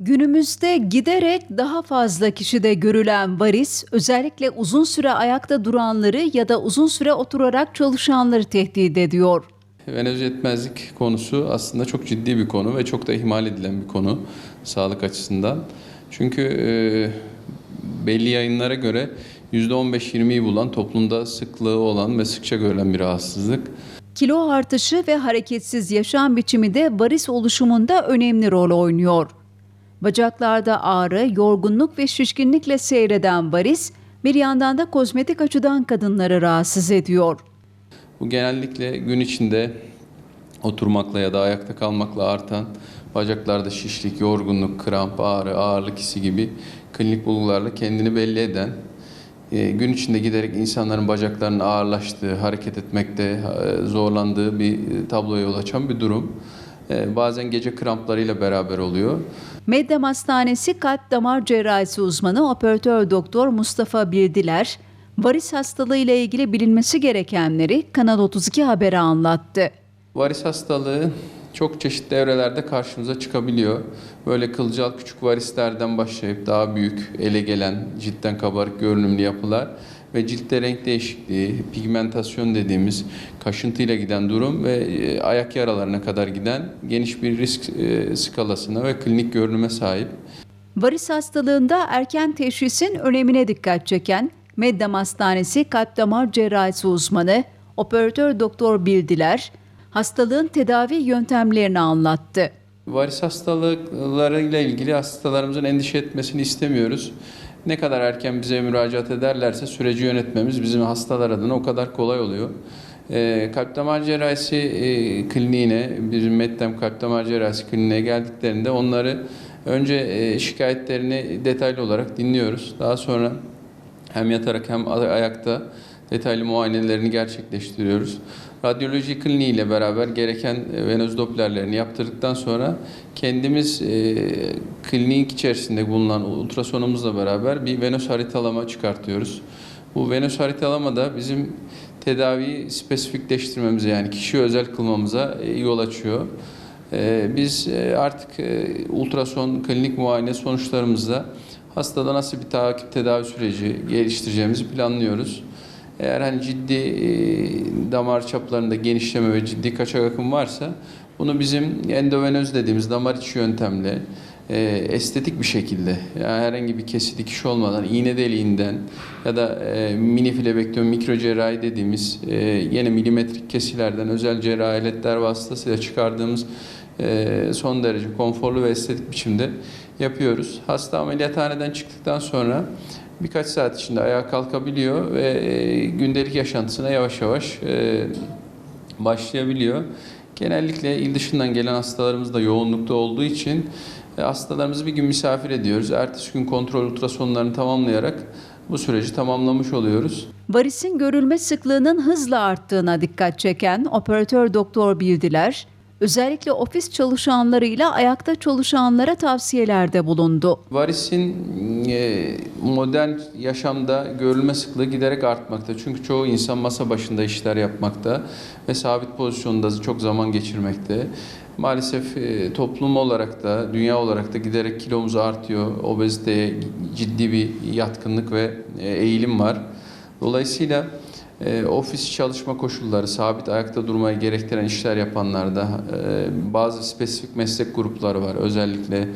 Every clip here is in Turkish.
Günümüzde giderek daha fazla kişide görülen varis özellikle uzun süre ayakta duranları ya da uzun süre oturarak çalışanları tehdit ediyor. Venöz yetmezlik konusu aslında çok ciddi bir konu ve çok da ihmal edilen bir konu sağlık açısından. Çünkü e, belli yayınlara göre %15-20'yi bulan toplumda sıklığı olan ve sıkça görülen bir rahatsızlık. Kilo artışı ve hareketsiz yaşam biçimi de varis oluşumunda önemli rol oynuyor. Bacaklarda ağrı, yorgunluk ve şişkinlikle seyreden varis bir yandan da kozmetik açıdan kadınları rahatsız ediyor. Bu genellikle gün içinde oturmakla ya da ayakta kalmakla artan bacaklarda şişlik, yorgunluk, kramp, ağrı, ağırlık hissi gibi klinik bulgularla kendini belli eden, e, gün içinde giderek insanların bacaklarının ağırlaştığı, hareket etmekte e, zorlandığı bir e, tabloya yol açan bir durum. E, Bazen gece kramplarıyla beraber oluyor. Meddem Hastanesi Kalp Damar Cerrahisi uzmanı operatör doktor Mustafa Bildiler, varis hastalığı ile ilgili bilinmesi gerekenleri Kanal 32 Haber'e anlattı. Varis hastalığı çok çeşitli evrelerde karşımıza çıkabiliyor. Böyle kılcal küçük varislerden başlayıp daha büyük, ele gelen, ciltten kabarık görünümlü yapılar ve ciltte renk değişikliği, pigmentasyon dediğimiz kaşıntıyla giden durum ve e, ayak yaralarına kadar giden geniş bir risk e, skalasına ve klinik görünüme sahip. Varis hastalığında erken teşhisin önemine dikkat çeken Meddem Hastanesi Kalp Damar Cerrahisi uzmanı operatör doktor Bildiler, hastalığın tedavi yöntemlerini anlattı. Varis hastalıklarıyla ilgili hastalarımızın endişe etmesini istemiyoruz. Ne kadar erken bize müracaat ederlerse süreci yönetmemiz bizim hastalar adına o kadar kolay oluyor. Ee, kalp damar cerrahisi e, kliniğine, bizim Meddem kalp damar cerrahisi kliniğine geldiklerinde onları önce e, şikayetlerini detaylı olarak dinliyoruz. Daha sonra hem yatarak hem ayakta detaylı muayenelerini gerçekleştiriyoruz. Radyoloji kliniği ile beraber gereken e, venöz dopplerlerini yaptırdıktan sonra kendimiz e, klinik içerisinde bulunan ultrasonumuzla beraber bir venöz haritalama çıkartıyoruz. Bu venöz haritalama da bizim tedaviyi spesifikleştirmemize yani kişi özel kılmamıza e, yol açıyor. E, Biz e, artık e, ultrason klinik muayene sonuçlarımızda hastada nasıl bir takip tedavi süreci geliştireceğimizi planlıyoruz. Eğer hani ciddi e, damar çaplarında genişleme ve ciddi kaçak akım varsa bunu bizim endovenöz dediğimiz damar içi yöntemle e, estetik bir şekilde yani herhangi bir kesi dikiş olmadan iğne deliğinden ya da e, mini flebektomi mikro cerrahi dediğimiz e, yine milimetrik kesilerden özel cerrahi aletler vasıtasıyla çıkardığımız son derece konforlu ve estetik biçimde yapıyoruz. Hasta ameliyathaneden çıktıktan sonra birkaç saat içinde ayağa kalkabiliyor ve e, gündelik yaşantısına yavaş yavaş e, başlayabiliyor. Genellikle il dışından gelen hastalarımız da yoğunlukta olduğu için e, hastalarımızı bir gün misafir ediyoruz. Ertesi gün kontrol ultrasonlarını tamamlayarak bu süreci tamamlamış oluyoruz. Varisin görülme sıklığının hızla arttığına dikkat çeken operatör doktor Bildiler, özellikle ofis çalışanlarıyla ayakta çalışanlara tavsiyelerde bulundu. Varisin e, modern yaşamda görülme sıklığı giderek artmakta. Çünkü çoğu insan masa başında işler yapmakta ve sabit pozisyonda çok zaman geçirmekte. Maalesef e, toplum olarak da, dünya olarak da giderek kilomuz artıyor. Obeziteye ciddi bir yatkınlık ve e, eğilim var. Dolayısıyla e, ofis çalışma koşulları, sabit ayakta durmayı gerektiren işler yapanlarda e, bazı spesifik meslek grupları var. Özellikle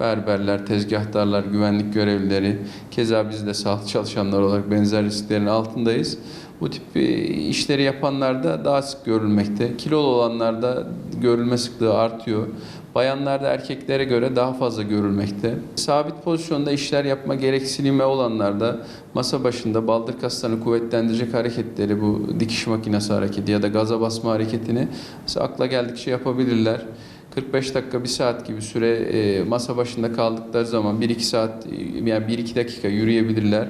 berberler, tezgahtarlar, güvenlik görevlileri, keza biz de sağlık çalışanlar olarak benzer risklerin altındayız. Bu tip e, işleri yapanlarda daha sık görülmekte. Kilolu olanlarda görülme sıklığı artıyor. Bayanlarda erkeklere göre daha fazla görülmekte. Sabit pozisyonda işler yapma gereksinimi olanlarda masa başında baldır kaslarını kuvvetlendirecek hareketleri bu dikiş makinesi hareketi ya da gaza basma hareketini akla geldikçe yapabilirler. 45 dakika, 1 saat gibi süre e, masa başında kaldıkları zaman 1-2 saat e, yani 1-2 dakika yürüyebilirler.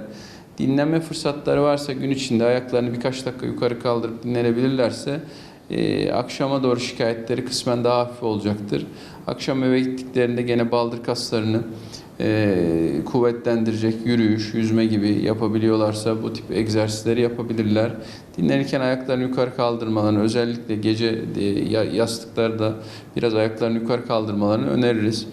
Dinlenme fırsatları varsa gün içinde ayaklarını birkaç dakika yukarı kaldırıp dinlenebilirlerse e, akşama doğru şikayetleri kısmen daha hafif olacaktır. Akşam eve gittiklerinde gene baldır kaslarını e, kuvvetlendirecek yürüyüş, yüzme gibi yapabiliyorlarsa bu tip egzersizleri yapabilirler. Dinlenirken ayaklarını yukarı kaldırmalarını özellikle gece e, yastıklarda biraz ayaklarını yukarı kaldırmalarını öneririz.